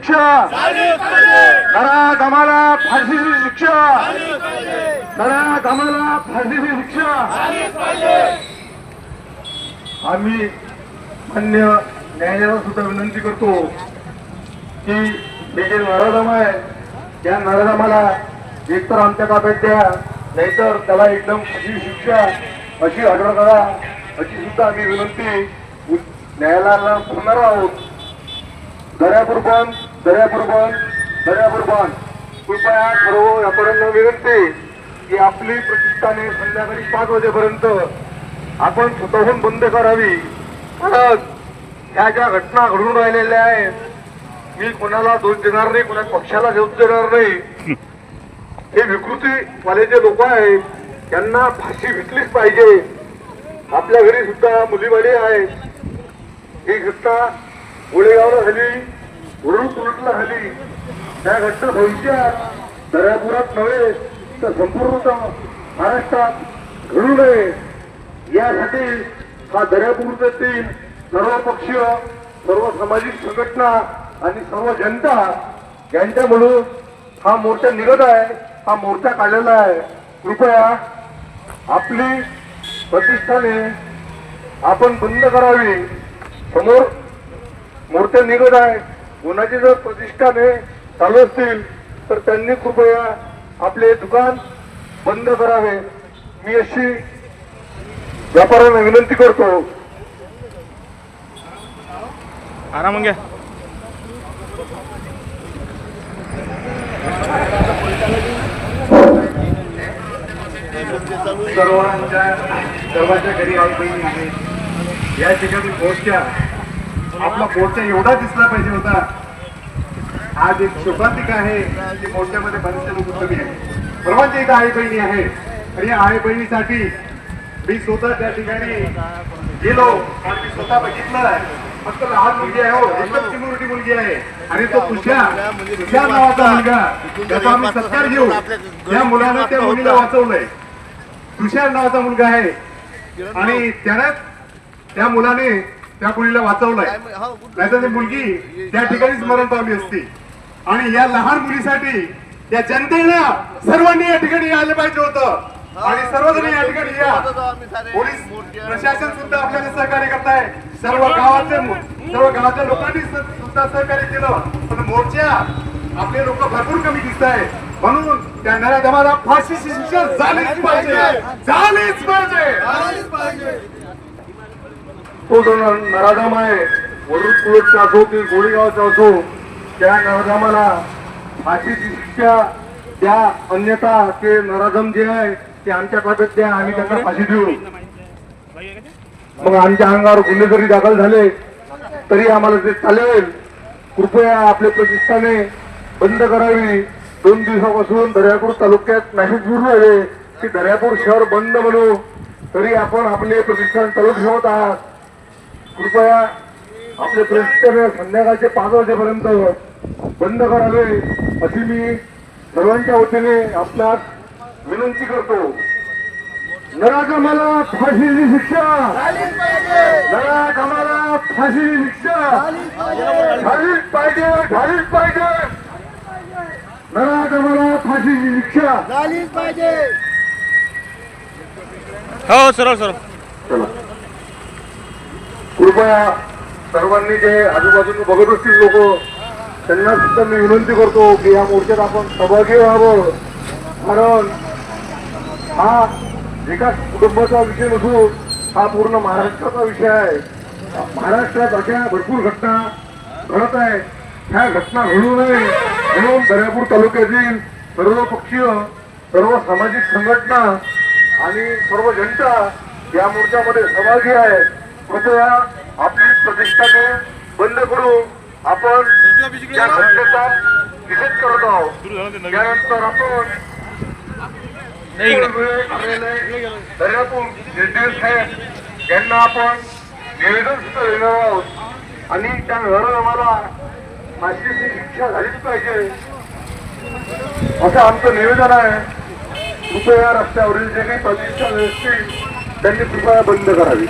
शिक्षा नरा गमाला फाशीची शिक्षा नरा गमाला फाशीची शिक्षा आम्ही मान्य न्यायालयाला सुद्धा विनंती करतो की हे जे नराधम आहे त्या नराधमाला एकतर आमच्या ताब्यात द्या नाहीतर त्याला एकदम अशी शिक्षा अशी आढळ करा अशी सुद्धा आम्ही विनंती न्यायालयाला करणार आहोत. दर्यापूर बंद दर्यापूर बंद कृपया सर्व व्यापाऱ्यांना विनंती की आपली प्रतिष्ठाने संध्याकाळी पाच वाजेपर्यंत आपण स्वतःहून बंद करावी. परत ह्या ज्या घटना घडून राहिलेल्या आहेत मी कोणाला दोष देणार नाही कोणा पक्षाला दोष देणार नाही. हे विकृतीवाले जे लोक आहेत त्यांना फाशी भेटलीच पाहिजे. आपल्या घरी सुद्धा मुलीवाडी आहेत. ही घटना गोळेगावला झाली. उरुळ उलटला झाली त्या घटना भविष्यात दर्यापुरात नव्हे तर संपूर्ण महाराष्ट्रात घडू नये. यासाठी हा दर्यापूरतील सर्व पक्ष सर्व सामाजिक संघटना आणि सर्व जनता यांच्या म्हणून हा मोर्चा निघत आहे हा मोर्चा काढलेला आहे. कृपया आपली प्रतिष्ठाने आपण बंद करावी. समोर मोर्चा निघत आहे. कोणाची जर प्रतिष्ठाने चालू असतील तर त्यांनी कृपया आपले दुकान बंद करावे. मी अशी व्यापाऱ्यांना विनंती करतो. आराम घ्या. सर्वांच्या सर्वांच्या घरी आई बहिणी आहेत या ठिकाणी मोर्चा आपला मोर्चा एवढा दिसला पाहिजे होता. आज एक शोभांतिक आहे की मोर्चामध्ये बरेचसे लोक कमी आहे सर्वांच्या इथं आई बहिणी आहे. आणि या आई बहिणीसाठी मी स्वतः त्या ठिकाणी गेलो. आणि मी स्वतः बघितलं फक्त लहान मुलगी आहे हो. एकदम चिमुरटी मुलगी आहे. आणि तो तुषार तुषार नावाचा मुलगा? त्याचा आम्ही सत्कार घेऊ. त्या मुलानं त्या मुलीला वाचवलंय. तुषार नावाचा मुलगा आहे. आणि त्यानं त्या मुलाने त्या मुलीला वाचवलंय. नाहीतर ती मुलगी त्या ठिकाणीच मरण पावली असती. आणि या लहान मुलीसाठी या जनतेनं सर्वांनी या ठिकाणी यायला पाहिजे होतं. आणि सर्वजण या ठिकाणी या. पोलीस प्रशासन सुद्धा आपल्याला सहकार्य करत आहे सर्व गावाचे सर्व गावाच्या लोकांनी सुद्धा सहकार्य केलं. पण मोर्चा आपले लोक भरपूर कमी दिसत आहे म्हणून त्या नराधमाला फाशीची शिक्षा झालीच पाहिजे. झालीच पाहिजे. तो जो नराधम आहे वरुड कुलटचा असो की गोळीगावचा असो त्या नराधामाला फाशी शिक्षा द्या. अन्यथा ते नराधम जे आहे ते आमच्या ताब्यात द्या आम्ही त्यांना फाशी देऊ. मग आमच्या अंगावर गुन्हे जरी दाखल झाले तरी आम्हाला ते चालेल कृपया आपल्या प्रतिष्ठाने बंद करावी. दोन दिवसापासून दर्यापूर तालुक्यात मॅसेज सुरू आहे. की दर्यापूर शहर बंद म्हणू तरी आपण आपले प्रतिष्ठान चालू ठेवत आहात. कृपया आपले प्रतिष्ठाने संध्याकाळचे पाच वाजेपर्यंत बंद करावे अशी मी सर्वांच्या वतीने आपणास विनंती करतो. नराधमाला फाशीची शिक्षा! नराधमाला फाशीची शिक्षा! झालीच पाहिजे झालीच पाहिजे! नराधमाला फाशीची शिक्षा! झालीच पाहिजे! हो सरळ सरळ. चला. कृपया सर्वांनी जे आजूबाजूने बघत असतील लोक त्यांना सुद्धा मी विनंती करतो की या मोर्चात आपण सहभागी व्हावं. कारण हा एकाच कुटुंबाचा विषय नसून हा पूर्ण महाराष्ट्राचा विषय आहे. महाराष्ट्रात अशा भरपूर घटना घडत आहेत. ह्या घटना घडू नये म्हणून दर्यापूर तालुक्यातील सर्व पक्षीय सर्व सामाजिक संघटना आणि सर्व जनता या मोर्चामध्ये सहभागी आहे कृपया आपली प्रतिष्ठाने बंद करू. आपण घटनेचा निषेध करत आहोत. त्यानंतर आपण. दर्यापूर साहेब यांना आपण निवेदन सुद्धा देणार आहोत. आणि त्या आम्हाला फाशीची शिक्षा झालीच पाहिजे. असं आमचं निवेदन आहे. कृपया रस्त्यावरील जे काही प्रतिष्ठान असतील त्यांनी कृपया बंद करावी.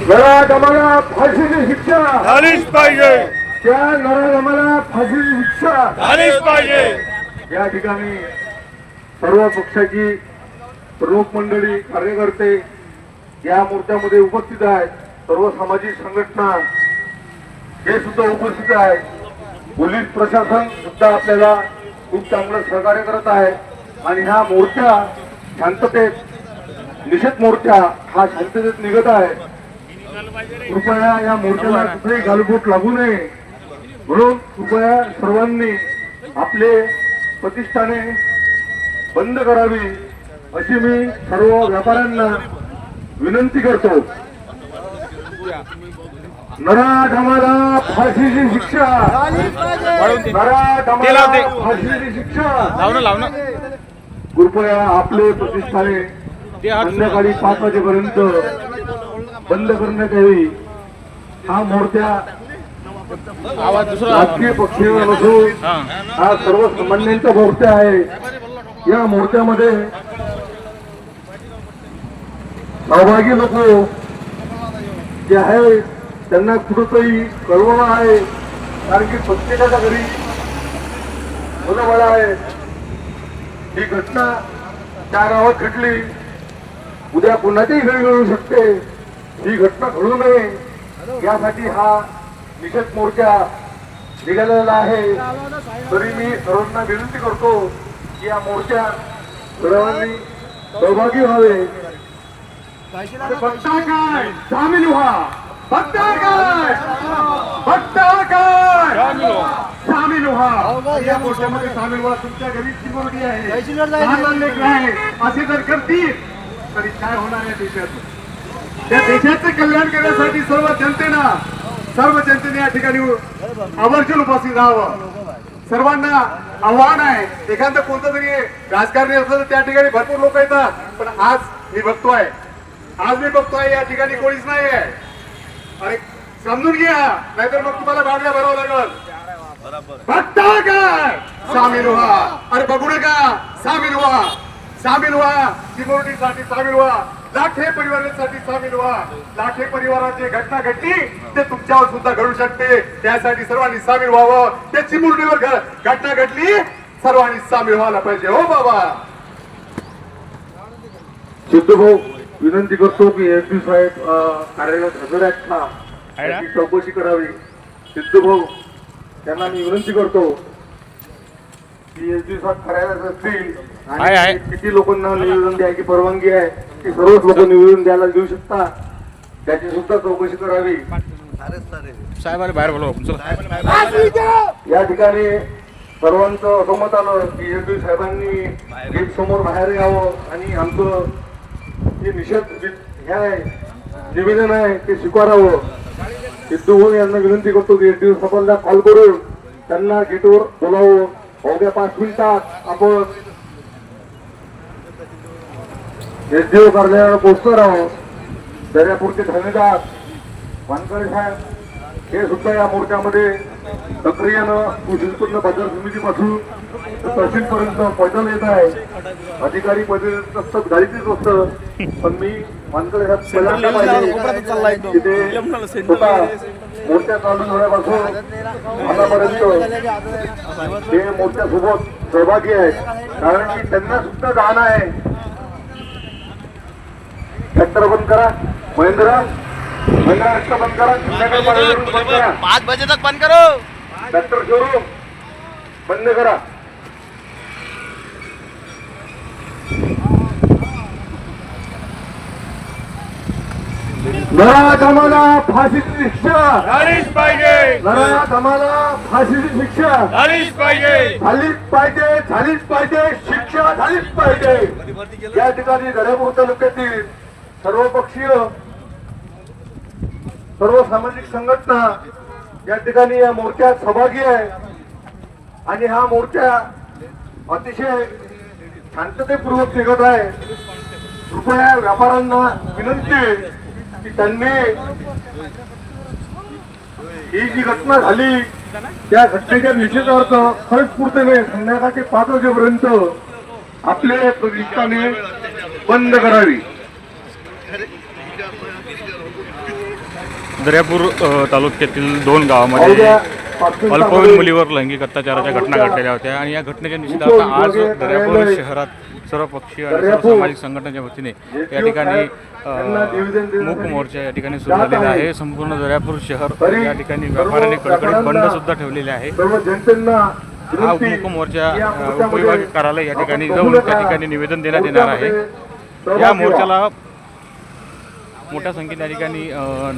नराधमाला फाशीची शिक्षा. झालीच पाहिजे. त्या नराधमाला फाशीची शिक्षा. झालीच पाहिजे. या ठिकाणी सर्व पक्षाची प्रमुख मंडळी कार्यकर्ते या मोर्चामध्ये उपस्थित आहेत. सर्व सामाजिक संघटना हे सुद्धा उपस्थित आहेत. पोलीस प्रशासन सुद्धा आपल्याला खूप चांगलं सहकार्य करत आहे. आणि हा मोर्चा शांततेत निषेध मोर्चा हा शांततेत निघत आहे. कृपया या मोर्चाला कुठेही गालबोट लागू नये. म्हणून कृपया सर्वांनी आपले प्रतिष्ठाने बंद करावी अशी मी सर्व व्यापाऱ्यांना विनंती करतो. नराधमाला फाशीची शिक्षा. नराधमाला. फाशीची शिक्षा. कृपया आपले प्रतिष्ठाने संध्याकाळी पाच वाजेपर्यंत बंद करण्यात यावी हा मोर्चा आवाज राजकीय पक्षीय नसून हा सर्वसामान्यांचा मोर्चा आहे. या मोर्चामध्ये सहभागी लोक जे आहे त्यांना कुठंतरी कळवणं आहे. कारण की प्रत्येकाच्या घरी मुलं आहे. ही घटना त्या गावात घडली. उद्या कुणाच्याही घरी घडू शकते. ही घटना घडू नये. यासाठी हा निषेध मोर्चा निघालेला आहे. तरी मी सर्वांना विनंती करतो की या मोर्चा सर्वांनी सहभागी व्हावे. बघता काय? सामील व्हा. बघता काय? बघता काय? सामील व्हा. या मोर्चामध्ये सामील व्हा. तुमच्या घरी आहे. असे जर करतील तरी काय होणार आहे देशात? त्या देशाचं कल्याण करण्यासाठी सर्व जनतेनं सर्व जनतेने या ठिकाणी आवर्जून उपस्थित राहावं. सर्वांना आव्हान आहे. एखादं कोणतं तरी राजकारणी असलं तर त्या ठिकाणी भरपूर लोक येतात. पण आज मी बघतोय. आज मी बघतोय या ठिकाणी कोणीच नाही आहे अरे समजून घ्या नाहीतर मग तुम्हाला बांगड्या भरावं लागल. बघता का सामील व्हा. अरे बघू नका. सामील व्हा. सामील व्हा. सिक्युरिटीसाठी सामील व्हा. लाखे परिवारांसाठी सामील व्हा लाखे परिवारात जे घटना घडली ते तुमच्यावर सुद्धा घडू शकते. त्यासाठी सर्वांनी सामील व्हावं ते चिमुरडीवर घटना घडली सर्वांनी सामील व्हायला पाहिजे. हो बाबा. सिद्धू भाऊ विनंती करतो की एस डी साहेब कार्यालयात हजर आहेत ना? त्याची चौकशी करावी. सिद्धू भाऊ त्यांना मी विनंती करतो की एस डी साहेब कार्यालयात असतील आहे, आहे. आणि किती लोकांना निवेदन द्यायची परवानगी आहे ती सर्वच लोक निवेदन द्यायला देऊ शकता. त्याची सुद्धा चौकशी करावी. साहेबाला बाहेर बोलवा आपण चला. या ठिकाणी सर्वांचं असमत आलं की डी साहेबांनी गेट समोर बाहेर यावं आणि आमचं जे निषेध हे आहे निवेदन आहे ते स्वीकारावं. सिद्धू भाऊ यांना विनंती करतो की डी साहेबांना कॉल करून त्यांना गेटवर बोलावं. अवघ्या पाच मिनिटात आपण एस डी ओ कार्यालयावर पोहोचतो राहू दर्यापूरचे धन्यवाद वानकडे साहेब हे सुद्धा या मोर्चामध्ये सक्रियनं कृषी उत्पन्न बाजार समितीपासून तहसीलपर्यंत पैदल येत आहे. अधिकारी पैदल येत असतात गाडीतच असतं पण मी वानकडे साहेब पहिल्यांदा तिथे स्वतः मोर्चा चालू झाल्यापासून आतापर्यंत हे मोर्चासोबत सहभागी आहेत कारण की त्यांना सुद्धा जाण आहे. ट्रॅक्टर बंद करा महेंद्र. महेंद्र ट्रॅक्टर बंद करा बंद करा. पाच बजे तक बंद करो. ट्रॅक्टर शोरूम बंद करा. नरात आम्हाला फाशीची शिक्षा. झालीच पाहिजे. नरात आम्हाला फाशीची शिक्षा. झालीच पाहिजे. झालीच पाहिजे झालीच पाहिजे शिक्षा झालीच पाहिजे. या ठिकाणी दर्यापूर तालुक्यातील सर्वपक्षीय सर्व सामाजिक संघटना या ठिकाणी या मोर्चात सहभागी आहे. आणि हा मोर्चा अतिशय शांततेपूर्वक निघत आहे. कृपया व्यापाऱ्यांना विनंती आहे की त्यांनी ही जी घटना झाली त्या घटनेच्या निषेधार्थ खरंच पूर्तीने संध्याकाळचे पाच वाजेपर्यंत आपले प्रतिष्ठाने बंद करावी. दर्यापूर तालुक्यातील दोन गावामध्ये अल्पवयीन मुलीवर लैंगिक अत्याचाराच्या घटना घडलेल्या होत्या आणि या घटनेच्या निषेधार्थ आज दर्यापूर शहरात सर्व पक्षीय आणि सर्व सामाजिक संघटनेच्या वतीने या ठिकाणी मूक मोर्चा या ठिकाणी सुरू झालेला आहे संपूर्ण दर्यापूर शहर या ठिकाणी व्यापाऱ्यांनी कडकडीत बंद सुद्धा ठेवलेले आहे हा मूक मोर्चा उपविभागीय कार्यालय या ठिकाणी जाऊन त्या. ठिकाणी निवेदन देण्यात येणार आहे या. मोर्चाला मोठ्या संख्येने या ठिकाणी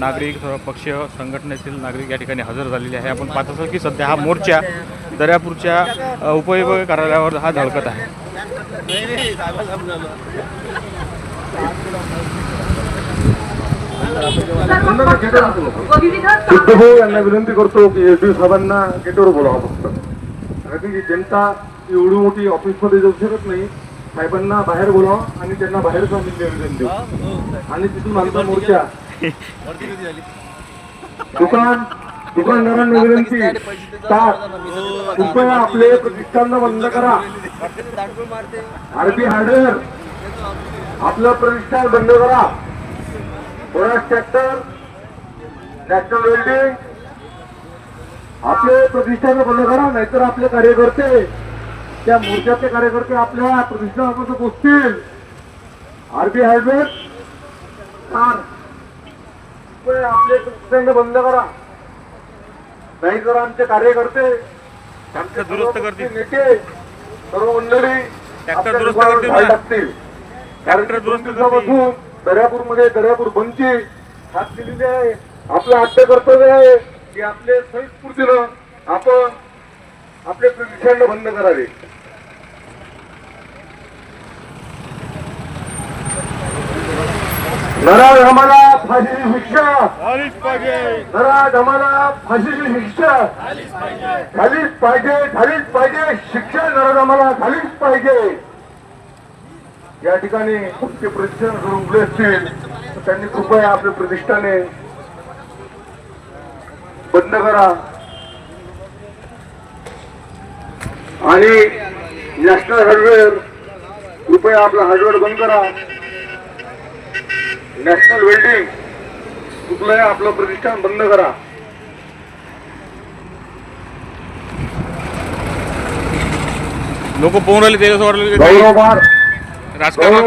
नागरिक पक्ष संघटनेतील नागरिक या ठिकाणी हजर झालेले आहे. आपण पाहत असतो की सध्या हा मोर्चा दर्यापूरच्या उपयोग कार्यालयावर हा धडकत आहे. सिद्धभाऊ यांना विनंती करतो की एस डी साहेबांना गेटवर बोलावं फक्त. कारण की जनता एवढी मोठी ऑफिसमध्ये जाऊ शकत नाही साहेबांना बाहेर बोलावं आणि त्यांना बाहेर जाऊन निवेदन देऊ. आणि तिथून आमचा मोर्चा. दुकान दुकानदारांना विनंती कृपया आपले प्रतिष्ठान बंद करा. आरबी हार्डवेअर आपलं प्रतिष्ठान बंद करा. स्वराज ट्रॅक्टर नॅशनल वेल्डिंग आपले प्रतिष्ठान बंद करा नाहीतर आपले कार्यकर्ते त्या मोर्चाचे कार्यकर्ते आपल्या प्रतिष्ठानापर्यंत पोचतील. आरबी कृपया आपले प्रतिष्ठान बंद करा. नाही तर आमचे कार्यकर्ते आमचे दुरुस्त सर्व करतील. नेते सर्व मंडळी आपल्या दुरुस्त करतील धाड ना? टाकतील कारण ट्रॅक्टर की दुरुस्त दोन दिवसापासून दर्यापूरमध्ये दर्यापूर बंदची हात केलेली आहे. आपलं आद्य कर्तव्य आहे की आपले संस्कृतीनं आपण आपले प्रतिष्ठान बंद करावे. नराज आम्हाला फाशीची शिक्षा. नराज आम्हाला फाशीची शिक्षा. झालीच पाहिजे झालीच पाहिजे. शिक्षा नराज आम्हाला झालीच पाहिजे. या ठिकाणी ते प्रतिष्ठान जर उघडे असतील तर त्यांनी कृपया आपले प्रतिष्ठाने बंद करा. आणि नॅशनल हार्डवेअर कृपया आपला हार्डवेअर बंद करा. National welding. कृपया आपलं प्रतिष्ठान बंद करा. लोक पोहून राहिले ते असं वाटलं की काही गौरवभार राजकारण